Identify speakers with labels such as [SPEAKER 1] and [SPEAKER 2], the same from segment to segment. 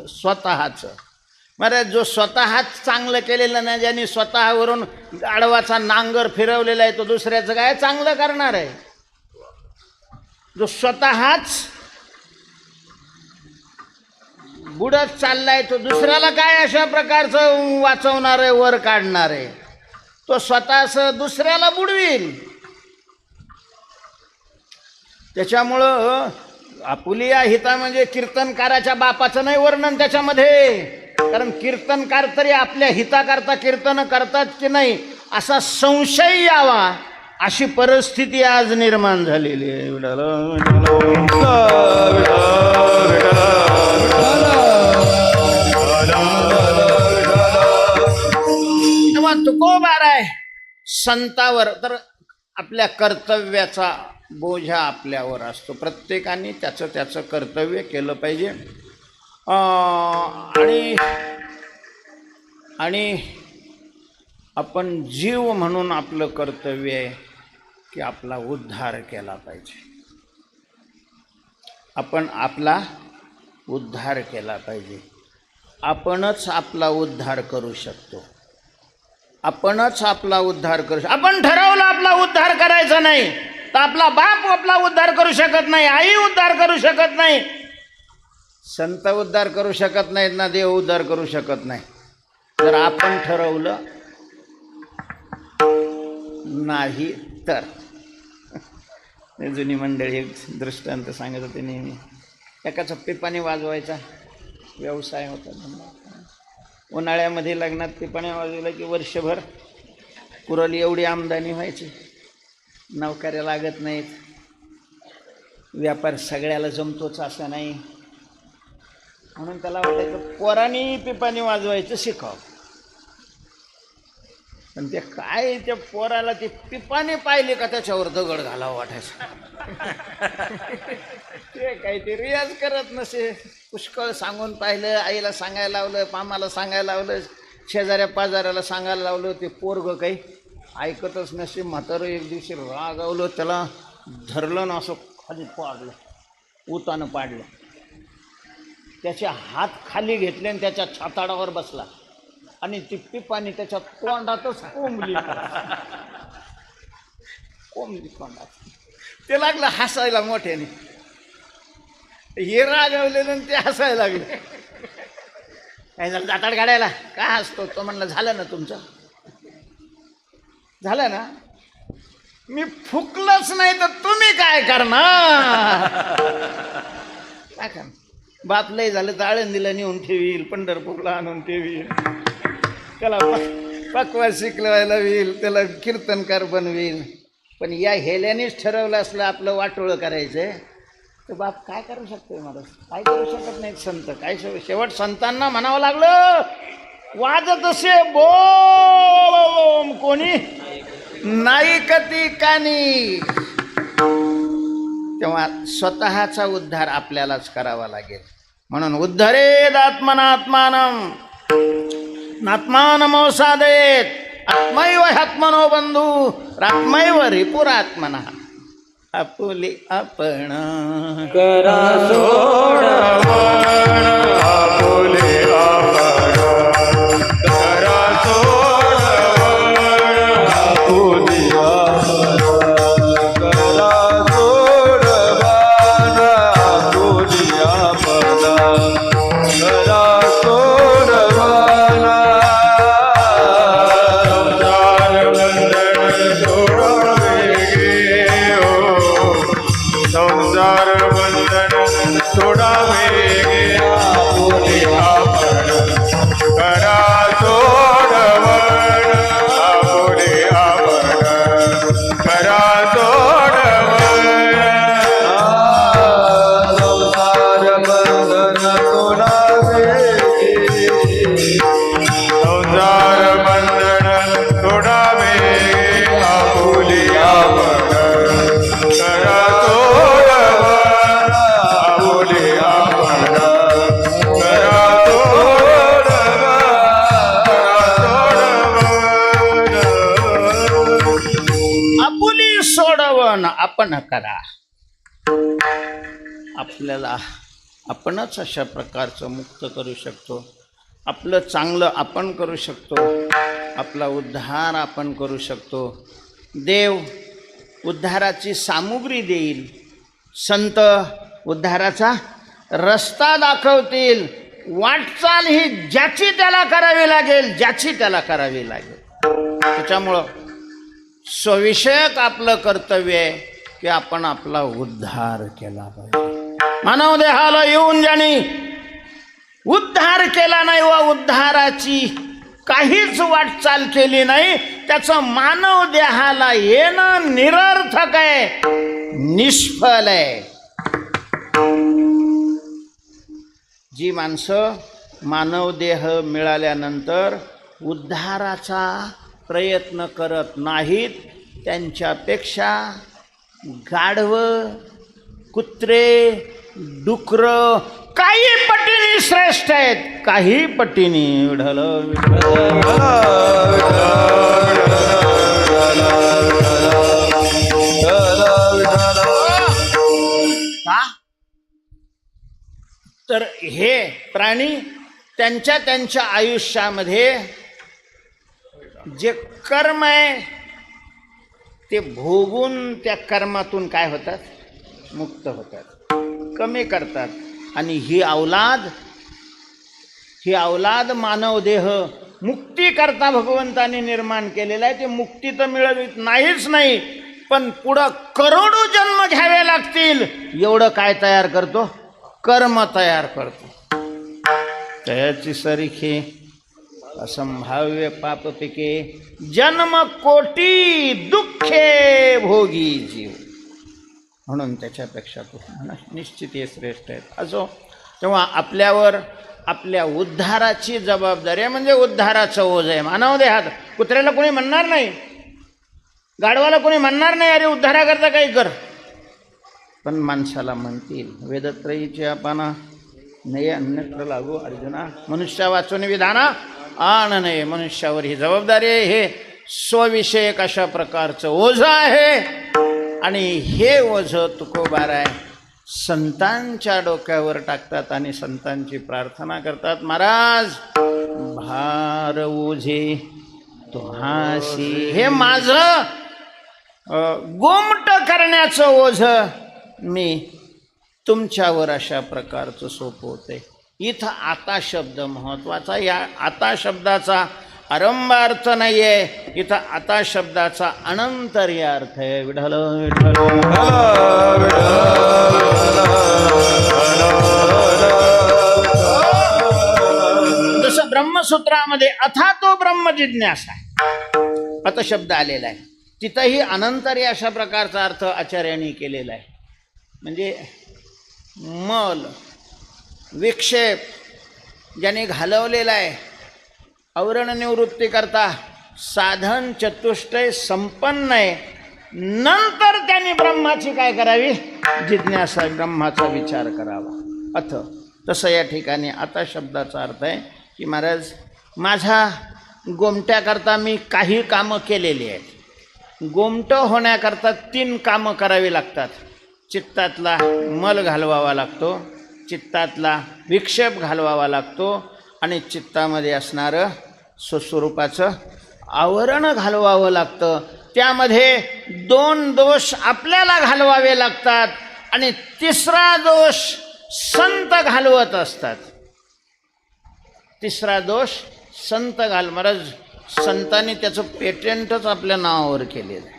[SPEAKER 1] आपलं स्वतःचं. मरे जो स्वतःच चांगलं केलेलं नाही ज्यांनी स्वतःवरून आडवाचा नांगर फिरवलेला आहे तो दुसऱ्याचं काय चांगलं करणार आहे? जो स्वतःच बुडत चाललाय तो दुसऱ्याला काय अशा प्रकारचं वाचवणार आहे वर काढणार आहे? तो स्वतःच दुसऱ्याला बुडवील. त्याच्यामुळं आपुलिया हिता म्हणजे कीर्तनकाराच्या बापाचं नाही वर्णन त्याच्यामध्ये. कारण कीर्तनकार तरी आपल्या हिताकरता कीर्तन करतात की नाही असा संशय यावा अशी परिस्थिती आज निर्माण झालेली आहे. विठाला, तुकोबार आहे संतावर तर आपल्या कर्तव्याचा बोझा आपल्यावर असतो. प्रत्येकाने त्याचं त्याचं कर्तव्य केलं पाहिजे. आणि आणि आपण जीव म्हणून आपलं कर्तव्य आहे की आपला उद्धार केला पाहिजे. आपण आपला उद्धार केला पाहिजे. आपणच आपला उद्धार करू शकतो. आपणच आपला उद्धार करू शकतो आपण ठरवलं आपला उद्धार करायचा नाही. तर आपला बाप आपला उद्धार करू शकत नाही आई उद्धार करू शकत नाही. संत उद्धार करू शकत नाहीत ना देव उद्धार करू शकत नाही. तर आपण ठरवलं नाही तर. जुनी मंडळी एक दृष्टांत सांगत होते नेहमी. एकाचा पिपाने वाजवायचा व्यवसाय होता. धंदा. उन्हाळ्यामध्ये लग्नात पिपाने वाजवलं की वर्षभर कुरली एवढी आमदानी व्हायची. नौकऱ्या लागत नाहीत. व्यापार सगळ्याला जमतोच असं नाही. म्हणून त्याला वाटायचं पोरांनी पिपाणी वाजवायचं शिकाव. पण ते काय त्या पोराला ते पिपाने पाहिले का त्याच्यावर दगड घालावं वाटायचं. ते काही ते रियाज करत नसे. पुष्कळ सांगून पाहिलं आईला सांगायला लावलं मामाला सांगायला लावलं शेजाऱ्या पाजाऱ्याला सांगायला लावलं ते पोरग काही ऐकतच नसे म्हातारं एक दिवशी रागावलं त्याला धरलं ना असं खाली पाडलं उतानं पाडलं. त्याचे हात खाली घेतले आणि त्याच्या छाताडावर बसला. आणि ती पिपाणी त्याच्या तोंडातच कोंबली कोंबली तोंडात. ते लागलं हसायला मोठ्याने. हे रागवलेलं आणि ते हसायला लागले. काय झालं दाताड काढायला काय हसतो? तो म्हणलं झालं ना तुमचं? झालं ना? मी फुकलंच नाही तर तुम्ही काय करणार? काय बाप लय झालं तर आळंदीला नेऊन ठेवील पंढरपूरला आणून ठेवील. त्याला पकवा पक्वा शिकवायला होईल त्याला कीर्तनकार बनवील. पण या हेल्यानेच ठरवलं असलं आपलं वाटोळं करायचं. तर बाप काय करू शकतोय मला काय करू शकत नाहीत संत? काय शेवट संतांना म्हणावं लागलं. वाजत असे बोल कोणी? नाही कती कानी? तेव्हा स्वतःचा उद्धार आपल्यालाच करावा लागेल. म्हणून उद्धरेद आत्मनात्मानम नात्मानमोसादेत. आत्मैव ह्यात्मनो बंधू. रात्मैव रिपुरात्मना. आपुली आपण.
[SPEAKER 2] करा सोडवण
[SPEAKER 1] आपल्याला आपणच अशा प्रकारचं मुक्त करू शकतो. आपलं चांगलं आपण करू शकतो. आपला उद्धार आपण करू शकतो. देव उद्धाराची सामुग्री देईल. संत उद्धाराचा रस्ता दाखवतील. वाटचाल ही ज्याची त्याला करावी लागेल ज्याची त्याला करावी लागेल. त्याच्यामुळं स्वविषयक आपलं कर्तव्य आहे की आपण आपला उद्धार केला पाहिजे. मानव देहाला येऊन ज्याने उद्धार केला नाही व उद्धाराची काहीच वाटचाल केली नाही त्याचं मानव देहाला येणं निरर्थक आहे निष्फल आहे. जी माणसं मानव देह मिळाल्यानंतर उद्धाराचा प्रयत्न करत नाहीत त्यांच्यापेक्षा गाढवं कुत्रे डुकरं काही पटीने श्रेष्ठ आहेत काही पटीने विढल का तर हे प्राणी त्यांच्या त्यांच्या आयुष्यामध्ये जे कर्म आहे ते भोगून त्या कर्मातून काय होतात? मुक्त होतात. कमी करतात. आणि ही अवलाद ही अवलाद मानव देह मुक्ती करता भगवंताने निर्माण केलेला आहे. ते मुक्ती तर मिळवित नाहीच नाही पण पुढं करोडो जन्म घ्यावे लागतील. एवढं काय तयार करतो? कर्म तयार करतो. तयाची सरीखे असंभाव्य पाप पिके जन्म कोटी दुःखे भोगी जीव. म्हणून त्याच्यापेक्षा तो निश्चित हे श्रेष्ठ आहेत. असो तेव्हा आपल्यावर आपल्या उद्धाराची जबाबदारी आहे म्हणजे उद्धाराचं ओझ आहे. मानव देहात कुत्र्याला कोणी म्हणणार नाही. गाढवाला कोणी म्हणणार नाही अरे उद्धाराकरता काही कर. पण माणसाला म्हणतील वेदत्रयीचे आपणा नये अन्यत्र लागू अर्जुना मनुष्या वाचून विधाना आण नये. मनुष्यावर ही जबाबदारी आहे हे स्वविषयक अशा प्रकारचं ओझं आहे. आणि हे ओझं तुकोबाराय आहे संतांच्या डोक्यावर टाकतात आणि संतांची प्रार्थना करतात. महाराज भार ओझे तुम्हाशी. हे माझं गोमट करण्याचं ओझ मी तुमच्यावर अशा प्रकारचं सोपवते. इथं आता शब्द महत्त्वाचा या आता शब्दाचा आरंभ अर्थ नाही आहे इथं आता शब्दाचा अनंतर्य अर्थ आहे. विढल विठ्ठल. जसं ब्रह्मसूत्रामध्ये अथा तो ब्रह्म जिज्ञासा अत शब्द आलेला आहे. तिथंही अनंतरी अशा प्रकारचा अर्थ आचार्यांनी केलेला आहे. म्हणजे मल विक्षेप ज्याने घालवलेला आहे आवरण निवृत्ती करता साधन चतुष्टय संपन्न आहे. नंतर त्यांनी ब्रह्माची काय करावी? जिज्ञासा ब्रह्माचा विचार करावा. अथ तसं या ठिकाणी आता शब्दाचा अर्थ आहे की महाराज माझ्या गोमट्याकरता मी काही कामं केलेली आहेत. गोमटं होण्याकरता तीन कामं करावी लागतात. चित्तातला मल घालवावा लागतो चित्तातला विक्षेप घालवावा लागतो आणि चित्तामध्ये असणारं स्वस्वरूपाचं आवरण घालवावं लागतं. त्यामध्ये दोन दोष आपल्याला घालवावे लागतात आणि तिसरा दोष संत घालवत असतात. तिसरा दोष संत घाल महाराज संतांनी त्याचं पेटेंटच आपल्या नावावर केलेलं आहे.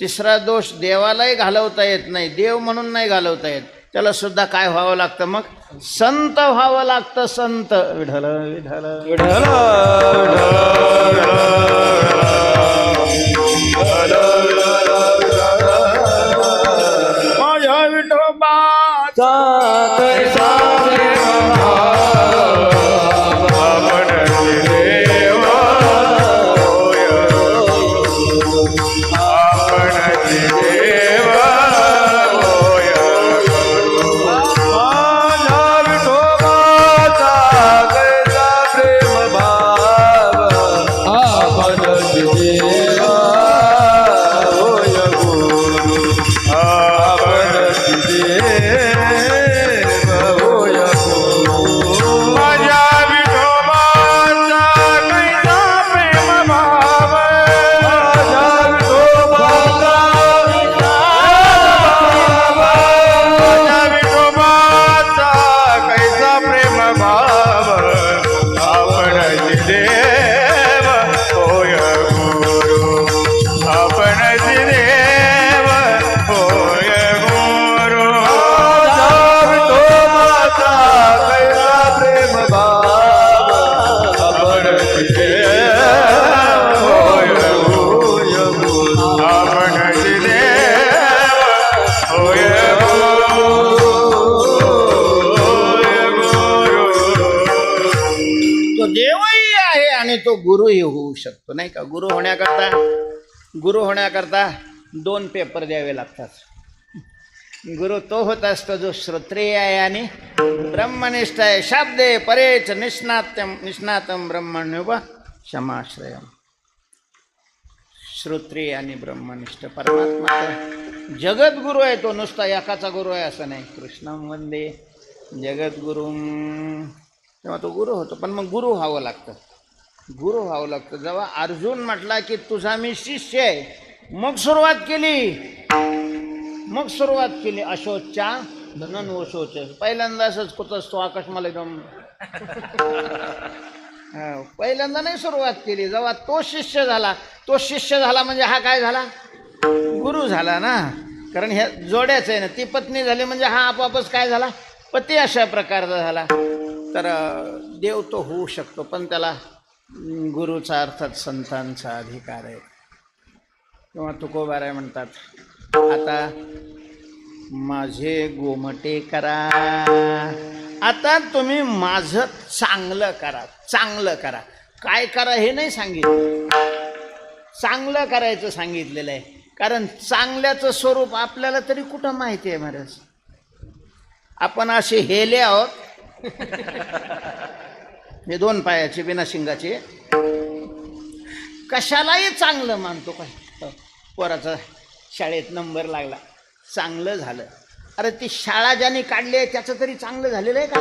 [SPEAKER 1] तिसरा दोष देवालाही घालवता येत नाही देव म्हणून नाही घालवता येत. त्याला सुद्धा काय व्हावं लागतं मग? संत व्हावं लागतं संत. विढल विढल माझ्या नाही का? गुरु होण्याकरता गुरु होण्याकरता दोन पेपर द्यावे लागतात. गुरु तो होत असतो जो श्रोत्रिय आहे आणि ब्रह्मनिष्ठ आहे. शाब्दे परेच निष्णात्यम निष्णातम ब्रह्मण्युप क्षमाश्रयम. श्रोत्रिय आणि ब्रह्मनिष्ठ परमात्मा जगद्गुरु आहे तो नुसता एकाचा गुरु आहे असं नाही. कृष्ण वंदे जगद्गुरु. तेव्हा तो गुरु होतो पण मग गुरु व्हावं लागतं. गुरु व्हावं लागतं. जेव्हा अर्जुन म्हटला की तुझा मी शिष्य आहे मग सुरुवात केली. मग सुरुवात केली. अशोचच्या धनन ओशोच पहिल्यांदा असंच कुत असतो आकाश मला एकदम. हा, पहिल्यांदा नाही सुरुवात केली. जेव्हा तो शिष्य झाला तो शिष्य झाला म्हणजे हा काय झाला? गुरु झाला ना. कारण ह्या जोड्याच आहे ना. ती पत्नी झाली म्हणजे हा आपापच काय झाला? पती अशा प्रकारचा झाला. तर देव तो होऊ शकतो पण त्याला गुरुचा अर्थात संतांचा अधिकार आहे. किंवा तुकोबाराय म्हणतात आता माझे गोमटे करा. आता तुम्ही माझं चांगलं करा चांगलं करा. काय करा हे नाही सांगितलं. चांगलं करायचं सांगितलेलं आहे. कारण चांगल्याचं स्वरूप आपल्याला तरी कुठं माहिती आहे महाराज? आपण असे हेले आहोत. हे दोन पायाचे बिना शिंगाचे कशालाही चांगलं मानतो काय पोराचा शाळेत नंबर लागला. चांगलं झालं. अरे ती शाळा ज्याने काढली आहे त्याचं तरी चांगलं झालेलं आहे का?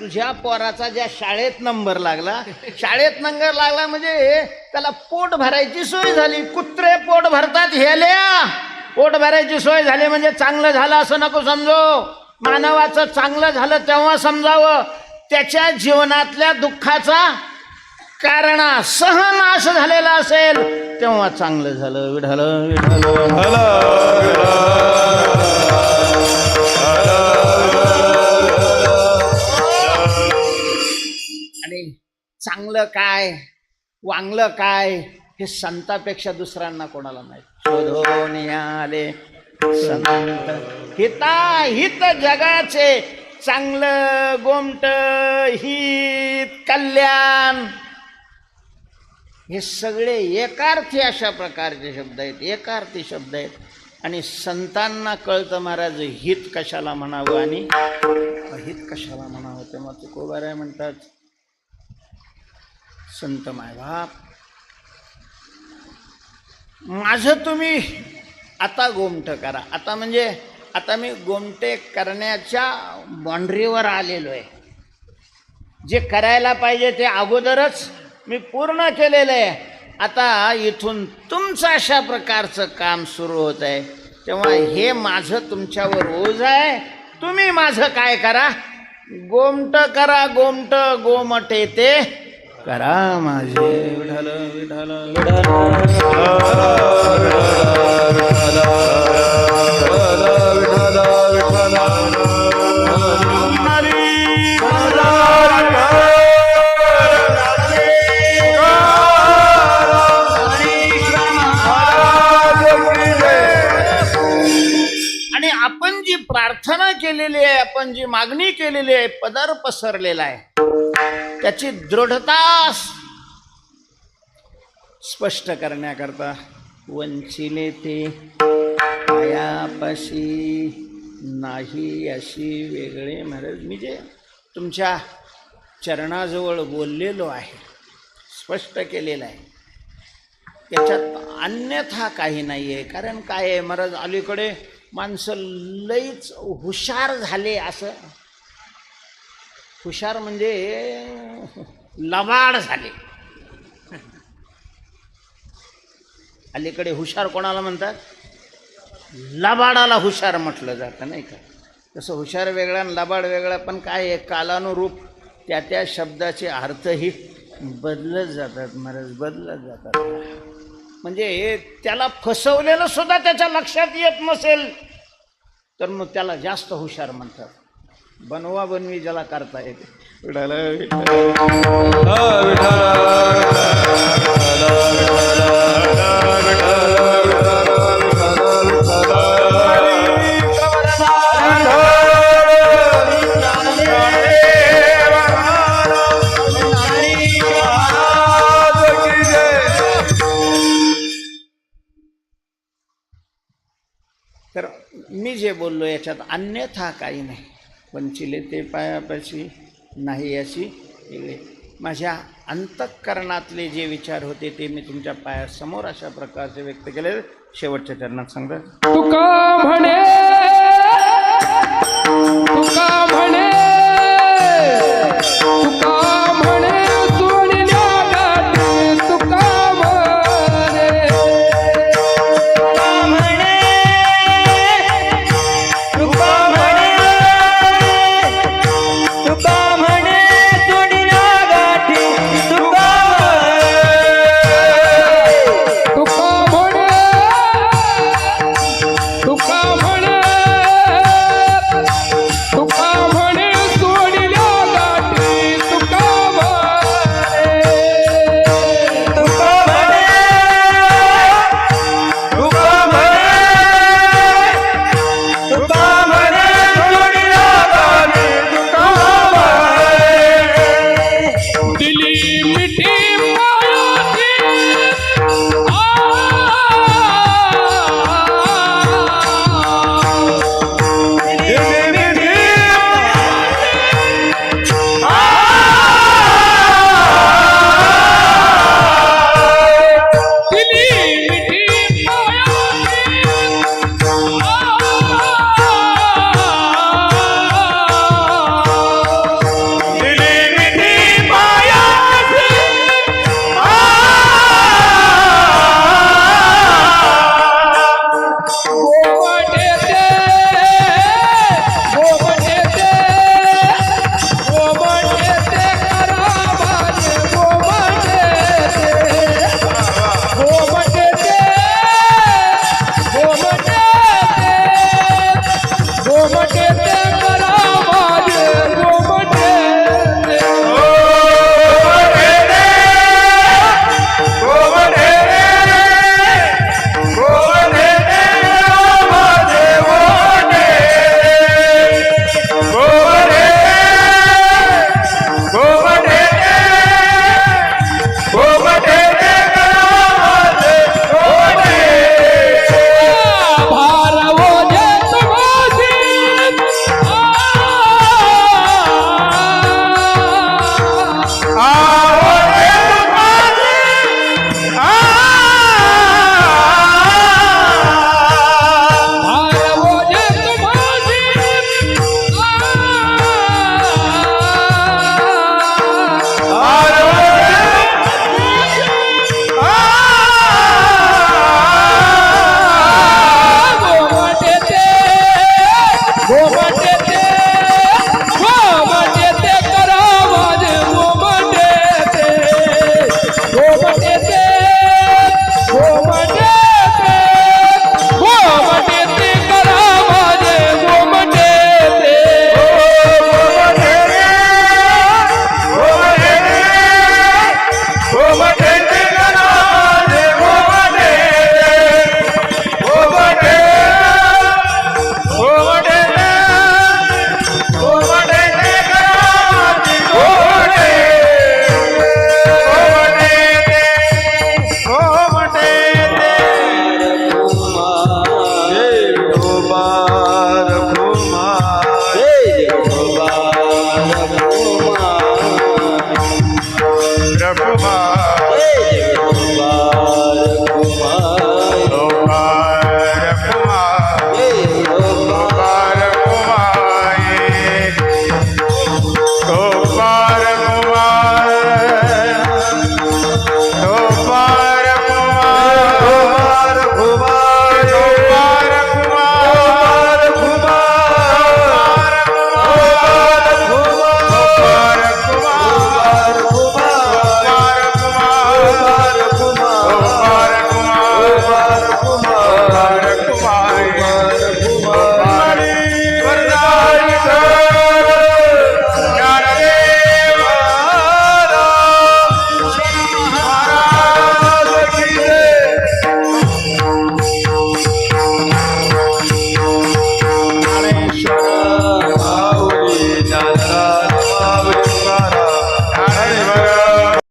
[SPEAKER 1] तुझ्या पोराचा ज्या शाळेत नंबर लागला शाळेत नंबर लागला म्हणजे त्याला पोट भरायची सोय झाली. कुत्रे पोट भरतात हेल्या पोट भरायची सोय झाली म्हणजे चांगलं झालं असं नको समजो. मानवाचं चांगलं झालं तेव्हा समजावं. त्याच्या जीवनातल्या दुःखाचा कारणा सहनाश झालेला असेल तेव्हा चांगलं झालं विढालं विढाल. आणि चांगलं काय वांगलं काय हे संतापेक्षा दुसऱ्यांना कोणाला माहीत? शोधून आले संत. हिता हित जगाचे चांगलं गोमट हित कल्याण. हे सगळे एकार्थी अशा प्रकारचे शब्द आहेत एकार्थी शब्द आहेत. आणि संतांना कळतं महाराज हित कशाला म्हणावं आणि अहित कशाला म्हणावं? तेव्हा तुकोबाराय म्हणतात संत मायबाप माझं तुम्ही आता गोमट करा. आता म्हणजे आता मी गोमटे करण्याच्या बाँड्रीवर आलेलो आहे. जे करायला पाहिजे ते अगोदरच मी पूर्ण केलेलं आहे. आता इथून तुमचं अशा प्रकारचं काम सुरू होत आहे. तेव्हा हे माझं तुमच्यावर ओझ आहे. तुम्ही माझं काय करा? गोमट करा गोमट गोमटे ते करा माझे. विठाल विठाल आपण जी मागणी केलेली आहे पदर पसरलेला आहे. त्याची दृढता स्पष्ट करण्याकरता वंचिले ते पायापाशी नाही अशी वेगळे महाराज. मी जे तुमच्या चरणाजवळ बोललेलो आहे स्पष्ट केलेलं आहे. त्याच्यात अन्यथा काही नाही आहे कारण काय आहे महाराज? अलीकडे माणसं लईच हुशार झाले असं. हुशार म्हणजे लबाड झाले. अलीकडे हुशार कोणाला म्हणतात? लबाडाला हुशार म्हटलं जातं नाही का? तसं हुशार वेगळा आणि लबाड वेगळा पण काय आहे? कालानुरूप त्या त्या शब्दाचे अर्थही बदलत जातात महाराज बदलत जातात. म्हणजे त्याला फसवलेलं सुद्धा त्याच्या लक्षात येत नसेल. तर मग त्याला जास्त हुशार म्हणतात. बनवा बनवी ज्याला करता येते विठाला विठाला. अन्यथा काही नाही. वंचिले ते पायापाशी नाही अशी माझ्या अंतःकरणातले जे विचार होते ते मी तुमच्या पायासमोर अशा प्रकारचे व्यक्त केले. शेवटच्या चरणात सांगतात